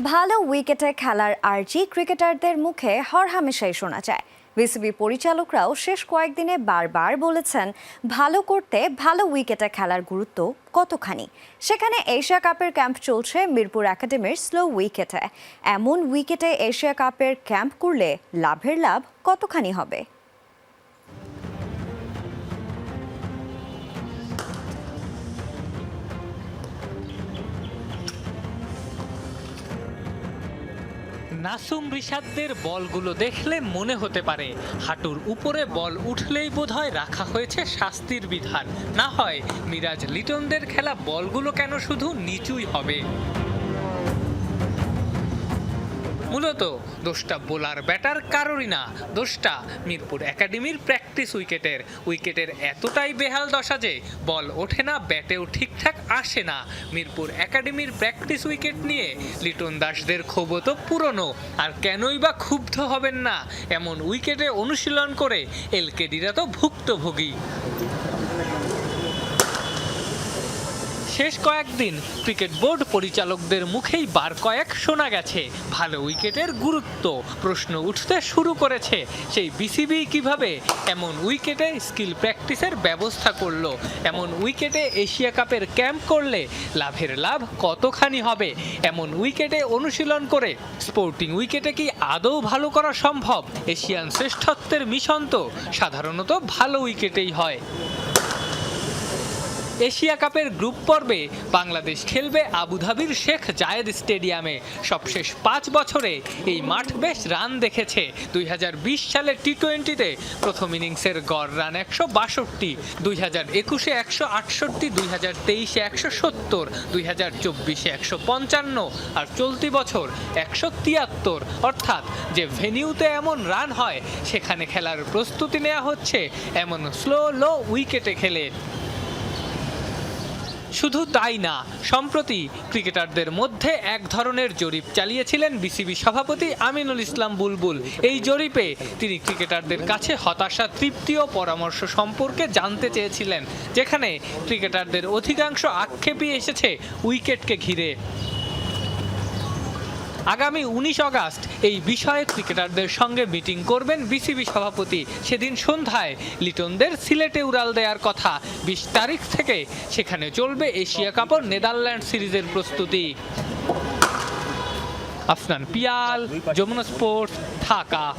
ভালো উইকেটে খেলার আর্জি ক্রিকেটারদের মুখে হরহামেশাই শোনা যায়। বিসিবি পরিচালকরাও শেষ কয়েকদিনে বারবার বলেছেন, ভালো করতে ভালো উইকেটে খেলার গুরুত্ব কতখানি? সেখানে এশিয়া কাপের ক্যাম্প চলছে মিরপুর একাডেমির স্লো উইকেটে। এমন উইকেটে এশিয়া কাপের ক্যাম্প করলে লাভের লাভ কতখানি হবে? নাসুম রিশাদদের বলগুলো দেখলে মনে হতে পারে, হাঁটুর উপরে বল উঠলেই বোধহয় রাখা হয়েছে শাস্তির বিধান। না হয় মিরাজ লিটনদের খেলা বলগুলো কেন শুধু নিচুই হবে। মূলত দোষটা বোলার ব্যাটার কারোরই না, দোষটা মিরপুর একাডেমির প্র্যাকটিস উইকেটের। উইকেটের এতটাই বেহাল দশা যে বল ওঠে না, ব্যাটেও ঠিকঠাক আসে না। মিরপুর একাডেমির প্র্যাকটিস উইকেট নিয়ে লিটন দাসদের ক্ষোভ তো পুরনো, আর কেনই বা ক্ষুব্ধ হবেন না? এমন উইকেটে অনুশীলন করে এলকেডিরা তো ভুক্তভোগী। শেষ কয়েকদিন ক্রিকেট বোর্ড পরিচালকদের মুখেই বার কয়েক শোনা গেছে। ভালো উইকেটের গুরুত্ব। প্রশ্ন উঠতে শুরু করেছে। সেই বিসিবি কীভাবে এমন উইকেটে স্কিল প্র্যাকটিসের ব্যবস্থা করল? এমন উইকেটে এশিয়া কাপের ক্যাম্প করলে লাভের লাভ কতখানি হবে? এমন উইকেটে অনুশীলন করে স্পোর্টিং উইকেটে কি আদৌ ভালো করা সম্ভব? এশিয়ান শ্রেষ্ঠত্বের মিশন তো সাধারণত ভালো উইকেটেই হয়। এশিয়া কাপের গ্রুপ পর্বে বাংলাদেশ খেলবে আবুধাবির শেখ জায়েদ স্টেডিয়ামে। সবশেষ পাঁচ বছরে এই মাঠ বেশ রান দেখেছে। দুই হাজার বিশ সালে টি টোয়েন্টিতে প্রথম ইনিংসের গড় রান একশো বাষট্টি, দুই হাজার একুশে একশো আটষট্টি, দুই হাজার তেইশে একশো সত্তর, দুই হাজার চব্বিশে একশো পঞ্চান্ন আর চলতি বছর একশো তিয়াত্তর। অর্থাৎ যে ভেনিউতে এমন রান হয়, সেখানে খেলার প্রস্তুতি নেওয়া হচ্ছে এমন স্লো, লো উইকেটে খেলে। শুধু তাই না, সম্প্রতি ক্রিকেটারদের মধ্যে এক ধরনের জরিপ চালিয়েছিলেন বিসিবি সভাপতি আমিনুল ইসলাম বুলবুল। এই জরিপে তিনি ক্রিকেটারদের কাছে হতাশা, তৃপ্তি ও পরামর্শ সম্পর্কে জানতে চেয়েছিলেন, যেখানে ক্রিকেটারদের অধিকাংশ আক্ষেপই এসেছে উইকেটকে ঘিরে। আগামী উনিশ আগস্ট এই বিষয়ে ক্রিকেটারদের সঙ্গে মিটিং করবেন বিসিবি সভাপতি। সেদিন সন্ধ্যায় লিটনদের সিলেটে উড়াল দেওয়ার কথা। বিশ তারিখ থেকে সেখানে চলবে এশিয়া কাপর নেদারল্যান্ড সিরিজের প্রস্তুতি। আফনান পিয়াল, যমুনা স্পোর্টস, ঢাকা।